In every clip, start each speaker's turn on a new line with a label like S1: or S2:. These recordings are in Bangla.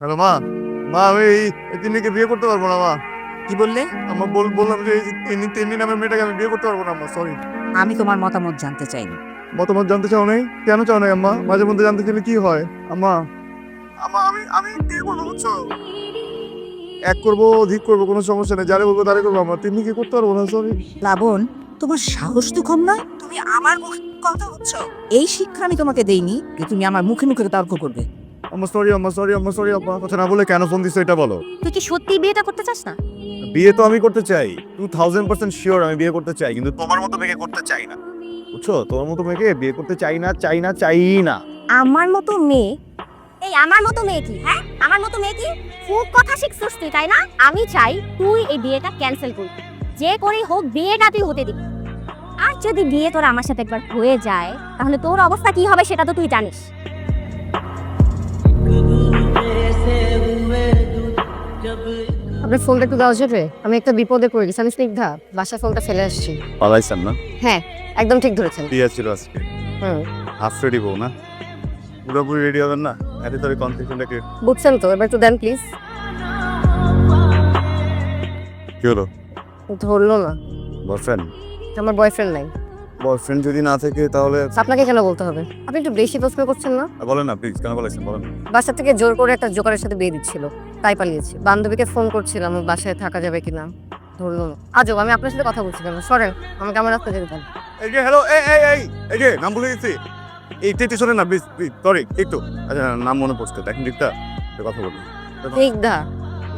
S1: হ্যালো মা মা আমি এই তিন্নিকে বিয়ে করতে পারব না মা।
S2: কি বললে?
S1: আমার বল বললাম যে এই তিন্নি তিন্নি নামের মেয়েটাকে আমি বিয়ে করতে পারব না মা সরি
S2: আমি তোমার মতামত জানতে চাইনি।
S1: মতামত জানতে চাও নাই? কেন চাও নাই আম্মা? মাঝে মধ্যে জানতে চাইলে কি হয়? আম্মা আম্মা আমি আমি বিয়ে করব বুঝছ? এক করব অধিক করব কোনো সমস্যা নেই। যারে বলব তারে করব আমার তিন্নি কি করতে পারব না সরি
S2: লাবণ তোমার সাহস তো কম নয়? তুমি আমার মুখে কথা হচ্ছ এই শিক্ষা আমি তোমাকে দেইনি যে তুমি আমার মুখে মুখে তর্ক করবে।
S1: আম্মা সরি আম্মা সরি আম্মা সরি আম্মা কথা না বলে কেন ফোন দিছো এটা বলো?
S3: তুই কি সত্যি বিয়েটা করতে চাস না?
S1: বিয়ে তো আমি করতে চাই। টু থাউজেন্ড পার্সেন্ট শিওর আমি বিয়ে করতে চাই কিন্তু তোমার মতো মেয়েকে করতে চাই না। বুঝছ? তোমার মতো মেয়েকে বিয়ে করতে চাই না চাই না চাই না।
S3: আমার মতো মেয়ে? এই আমার মতো মেয়ে কি হ্যাঁ? আমার মতো মেয়ে কি? খুব কথা শিখছিস তুই তাই না? আমি চাই তুই এই বিয়েটা ক্যান্সেল করবি যে করেই হোক বিয়েটা তুই হতে দিবি। আর যদি বিয়ে তোর আমার সাথে একবার হয়ে যায় তাহলে তোর অবস্থা কি হবে সেটা তো তুই জানিস।
S4: আপনার ফোনটা একটু দেওয়া যাবে? আমি একটা বিপদে পড়ে গেছি আমি স্নিগ্ধা বাসা ফোনটা ফেলে আসছি।
S1: পালাইছেন না?
S4: হ্যাঁ একদম ঠিক ধরেছেন।
S1: বিয়ে ছিল আজকে।
S4: হুম।
S1: হাফ রেডি বউ না? পুরোপুরি রেডি হবেন না? এত তোর কনফিউশনটাকে
S4: বুঝছেন তো এবার একটু দেন প্লিজ
S1: কি হলো?
S4: ধরলো না।
S1: বয়ফ্রেন্ড
S4: আমার বয়ফ্রেন্ড নাই।
S1: বয়ফ্রেন্ড যদি না থাকে তাহলে
S4: আপনাকে কেন বলতে হবে? আপনি একটু বেশি প্রশ্ন করছেন না?
S1: বলেন না প্লিজ কেন বলেছেন? বলেন।
S4: বাসা থেকে জোর করে একটা জোকারের সাথে বিয়ে দিচ্ছিল। তাই পালিয়েছি। বান্ধবীকে ফোন করছিলাম বাসায় থাকা যাবে কিনা? ধরলো আজব আমি আপনার সাথে কথা বলছিলাম সরেন আমাকে আমার রাস্তা যেতে দেন।
S1: এই যে হ্যালো এই এই এই এই যে নাম ভুলে গেছি। এই টেটি শোনেন না প্লিজ প্লিজ সরি একটু আচ্ছা নাম মনে পড়ছে দেখেন ঠিকটা কথা বলুন।
S4: স্নিগ্ধা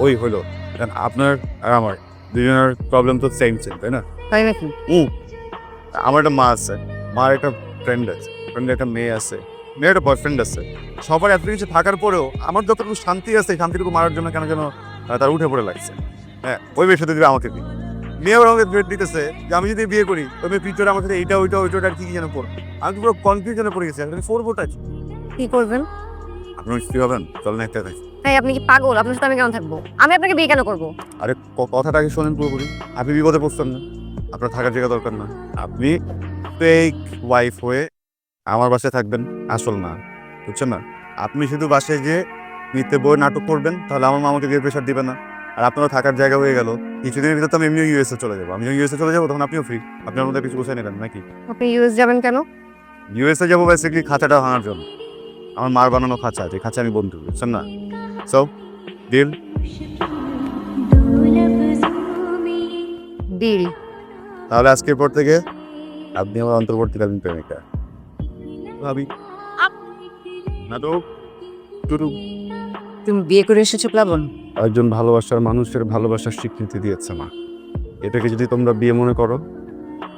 S1: ওই হলো কারণ আপনার আর আমার দুজনের প্রবলেম তো সেম সেম তাই না?
S4: তাই নাকি?
S1: হুম। আমার একটা মা আছে মার একটা ফ্রেন্ড আছে ফ্রেন্ডের একটা মেয়ে আছে। মেয়ের একটা বয়ফ্রেন্ড আছে। সবার এত কিছু থাকার পরেও আমার যতটুকু শান্তি আছে শান্তিটুকু মারার জন্য কেন যেন তার উঠে পড়ে লাগছে। হ্যাঁ ওই মেয়ের সাথে দিবে আমাকে দিই মেয়ে আমাকে থ্রেট দিতেছে যে আমি যদি বিয়ে করি মেয়ে ফিউচারে আমার সাথে এইটা ওইটা ওইটা আর কি কি যেন করব? আমি পুরো কনফিউশনে পড়ে গেছি আমি ফোরবোটা আছে
S4: কি করবেন?
S1: আপনি স্ত্রী হবেন চলেন একটা দেখ
S4: তাই আপনি কি পাগল? আপনার সাথে আমি কেন থাকব? আমি আপনাকে বিয়ে কেন করব?
S1: আরে ক- কথাটাকে শোনেন পুরোপুরি। আপনি বিপদে পড়ছেন না। আপনার থাকার জায়গা দরকার না আপনি ফেক ওয়াইফ হয়ে আমার বাসায় থাকবেন আসল না বুঝছেন না? আপনি শুধু বাসায় গিয়ে মিথ্যে বই নাটক করবেন তাহলে আমার মা আমাকে দিয়ে প্রেশার দিবে না। আর আপনারও থাকার জায়গা হয়ে গেল। কিছুদিনের ভিতরে তো আমি এমনিও ইউএসএ চলে যাব। আমি ইউএসএ চলে যাব তখন আপনিও ফ্রি আপনার মধ্যে কিছু বসে নেবেন নাকি?
S4: আপনি ইউএস যাবেন কেন?
S1: ইউএসএ যাব বেসিক্যালি খাঁচাটা ভাঙার জন্য। আমার মার বানানো খাঁচা যে খাঁচা আমি বন্ধু বুঝছেন না? সো ডিল
S4: ডিল
S1: তাহলে আজকের পর থেকে আপনি আমার অন্তর্বর্তীকালীন প্রেমিকা। ভাবি। নাটক টুটু।
S2: তুমি বিয়ে করে এসেছ প্লাবন?
S1: একজন ভালোবাসার মানুষের ভালোবাসার স্বীকৃতি দিয়েছে মা। এটাকে যদি তোমরা বিয়ে মনে করো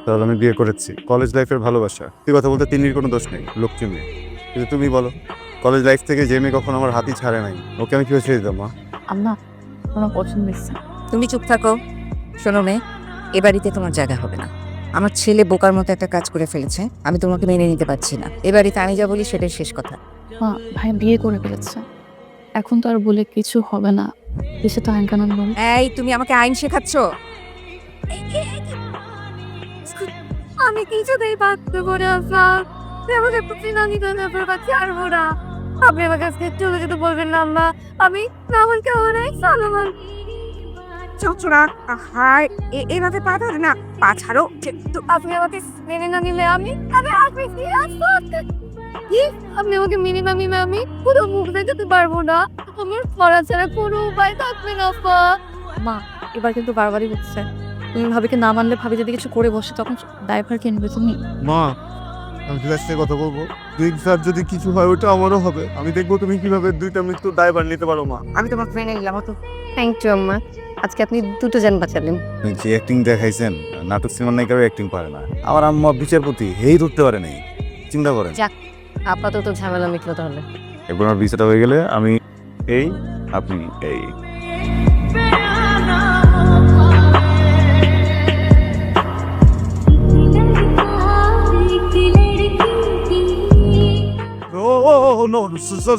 S1: তাহলে আমি বিয়ে করেছি। কলেজ লাইফের ভালোবাসা। তুই কথা বলতে তিনির কোনো দোষ নেই লক্ষ্মী মেয়ে। কিন্তু তুমি বলো কলেজ লাইফ থেকে যে মেয়ে কখনো আমার হাতই ছাড়ে নাই ওকে আমি কীভাবে ছেড়ে দিতাম মা?
S5: আম্মা আমার পছন্দ
S2: তুমি চুপ থাকো। শোনো মেয়ে এ বাড়িতে তোমার জায়গা হবে না। আমার ছেলে বোকার মতো একটা কাজ করে ফেলেছে আমি তোমাকে মেনে নিতে পারছি না। এ বাড়িতে আমি যা বলি সেটাই শেষ কথা।
S5: মা ভাই বিয়ে করে ফেলেছে। এখন তো আর বলে কিছু হবে না। দেশে তো আইন কানুন বলে।
S2: এই তুমি আমাকে আইন শেখাচ্ছ?
S3: আমি কিছুতেই পারতে পারি আমাকে প্রতি না নিতে না পারছি আর না। আপনি আমার কাছে চলে যেতে বলবেন না আম্মা। আমি না আমার কেমন সালমান
S2: চচড়া হায় এভাবে পা ধরে না। পা ছাড়ো
S3: তো আপনি আমাকে মেনে না নিলে আমি? আমি আপনি কি আপনি আমাকে মেনে না নিলে আমি? পুরো মুখ দেখাতে পারব না। আমার পড়া ছাড়া কোনো উপায় থাকবে না আপা।
S5: মা এবার কিন্তু বারবারই হচ্ছে। তুমি ভাবিকে না মানলে ভাবি যদি কিছু করে বসে তখন ড্রাইভার কে নেবে তুমি?
S1: মা আমি ঠিক আছে কথা বলব দুই স্যার যদি কিছু হয় ওটা আমারও হবে। আমি দেখব তুমি কীভাবে দুইটা মৃত্যু দায়ভার নিতে পারো মা।
S2: আমি তোমাকে মেনে নিলাম তো
S4: থ্যাংক ইউ আম্মা। আজকে আপনি দুটো যান বাঁচালেন
S1: যে অ্যাক্টিং দেখাইছেন নাটক সিনেমার নায়িকারও অ্যাক্টিং পারে না। আমার আম্মা বিচারপতি হেই ধরতে পারে নাই। চিন্তা করেন।
S4: যাক আপাতত ঝামেলা মিটলো তাহলে।
S1: এরপর আমার ভিসাটা হয়ে গেলে আমি এই আপনি এই। ও no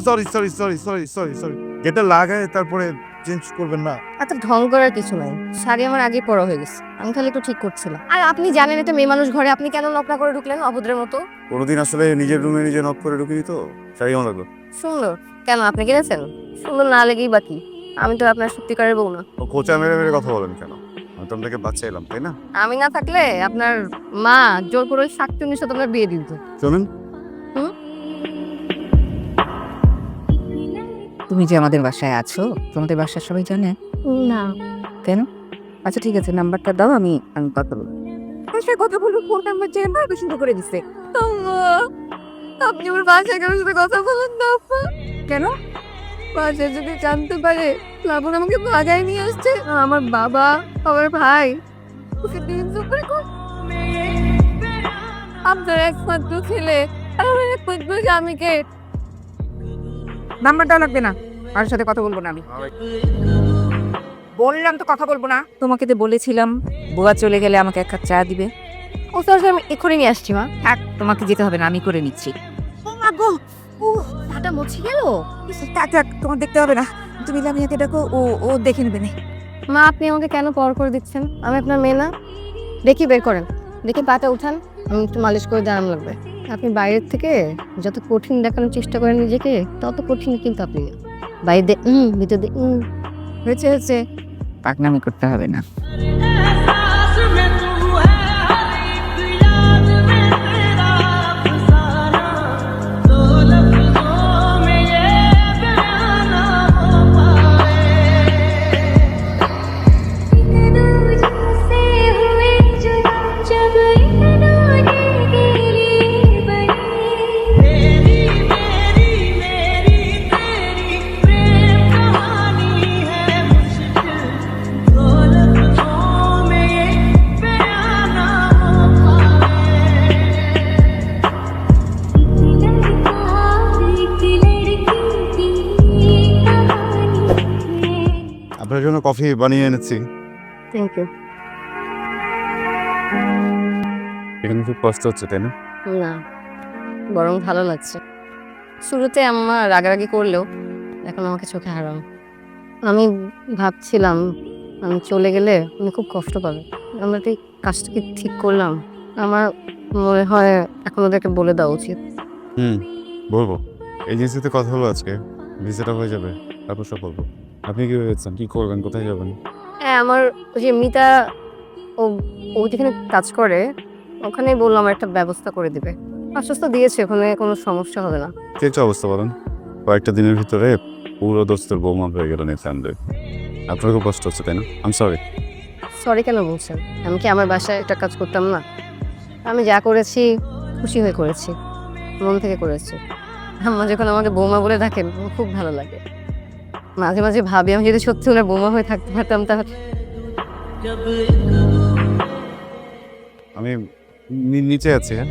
S1: sorry sorry sorry sorry sorry sorry যেটা লাগায় তারপরে চেঞ্জ করবেন না।
S4: এত ঢং করার কিছু নাই। শাড়ি আমার আগেই পড়া হয়ে গেছে। আমি খালি একটু ঠিক করছিলাম। আর আপনি জানেন এটা মেয়ে মানুষ ঘরে আপনি কেন নকনা করে ঢুকলেন অভদ্রের মতো?
S1: কোনোদিন আসলে নিজের রুমে নিজে নক করে ঢুকিনি তো শাড়ি কেমন লাগল?
S4: সুন্দর। কেন আপনি কিনেছেন? সুন্দর না লেগেই বাকি আমি তো আপনার সত্যিকারের বউ না।
S1: ও খোঁচা মেরে মেরে কথা বলেন কেন? আমি তো আপনাকে বাচ্চা এলাম তাই না?
S4: আমি না থাকলে আপনার মা জোর করে ওই শাকচুনির সাথে আপনার বিয়ে দিত।
S1: শোনেন
S2: তুমি যে আমাদের বাসায় আছো তোমাদের বাসার সবাই জানে?
S3: না।
S2: কেন? আচ্ছা ঠিক আছে নাম্বারটা দাও আমি আমি কথা বলব। বাসায় কথা বলব ফোন নাম্বার চেয়ে না পছন্দ করে দিচ্ছে
S4: আপনি আমার বাসায় কারোর সাথে কথা বলেন না আপা
S2: কেন?
S4: বাসায় যদি জানতে পারে লাবণ আমাকে বাজায় নিয়ে আসছে। আমার বাবা আমার ভাই। ওকে দিন করে। আপনার একমাত্র ছেলে আর আমার একমাত্র স্বামীকে
S2: নাম্বারটা লাগবে না। কারোর সাথে কথা বলব না আমি। বললাম তো কথা বলব না। তোমাকে তো বলেছিলাম বুয়া চলে গেলে আমাকে এক কাপ চা দিবে।
S4: ও স্যার আমি এক্ষুনি নিয়ে আসছি মা।
S2: থাক তোমাকে যেতে হবে না আমি করে নিচ্ছি। গো ও
S3: হাটা মুছে গেল?
S2: থাক থাক তোমার দেখতে হবে না। তুমি লামিয়াকে ডাকো ও ও দেখে নেবে না।
S4: মা আপনি আমাকে কেন পর করে দিচ্ছেন? আমি আপনার মেয়ে না। দেখি বের করেন। দেখি পাটা উঠান আমি একটু মালিশ করে আরাম লাগবে। আপনি বাইরের থেকে যত কঠিন দেখানোর চেষ্টা করেন নিজেকে, তত কঠিন কিন্তু আপনি। বাইরে দিয়ে ভিতরে দিয়ে
S2: হয়েছে হয়েছে। পাকনামি করতে হবে না।
S1: আপনার জন্য কফি বানিয়ে এনেছি।
S4: থ্যাংক ইউ
S1: এখানে খুব কষ্ট হচ্ছে তাই না?
S4: না বরং ভালো লাগছে। শুরুতে আমার রাগারাগি করলেও এখন আমাকে চোখে হারাম আমি ভাবছিলাম আমি চলে গেলে উনি খুব কষ্ট পাবে। আমরা তো এই কাজটা কি ঠিক করলাম? আমার মনে হয় এখন ওদেরকে বলে দেওয়া উচিত।
S1: হুম। বলব এজেন্সিতে কথা হলো আজকে ভিসাটা হয়ে যাবে তারপর সব বলব। আপনি কি ভেবেছেন? কি করবেন? কোথায় যাবেন?
S4: হ্যাঁ আমার ওই যে মিতা ও ও যেখানে কাজ করে ওখানে বললাম আমার একটা ব্যবস্থা করে দিবে। আশ্বস্ত দিয়েছে ওখানে কোনো সমস্যা হবে না।
S1: কি অবস্থা বলেন? কয়েকটা দিনের ভিতরে পুরো দোস্তের বৌমা হয়ে গেল নিঃসন্দেহ আপনার খুব কষ্ট হচ্ছে তাই না? আম সরি
S4: সরি কেন বলছেন? আমি কি আমার বাসায় একটা কাজ করতাম না? আমি যা করেছি খুশি হয়ে করেছি। মন থেকে করেছি। আম্মা যখন আমাকে বৌমা বলে থাকেন খুব ভালো লাগে। মাঝে মাঝে ভাবি, আমি যদি সত্যি ওনার বোমা হয়ে থাকতে পারতাম তাহলে।
S1: আমি নিচে আছি হ্যাঁ?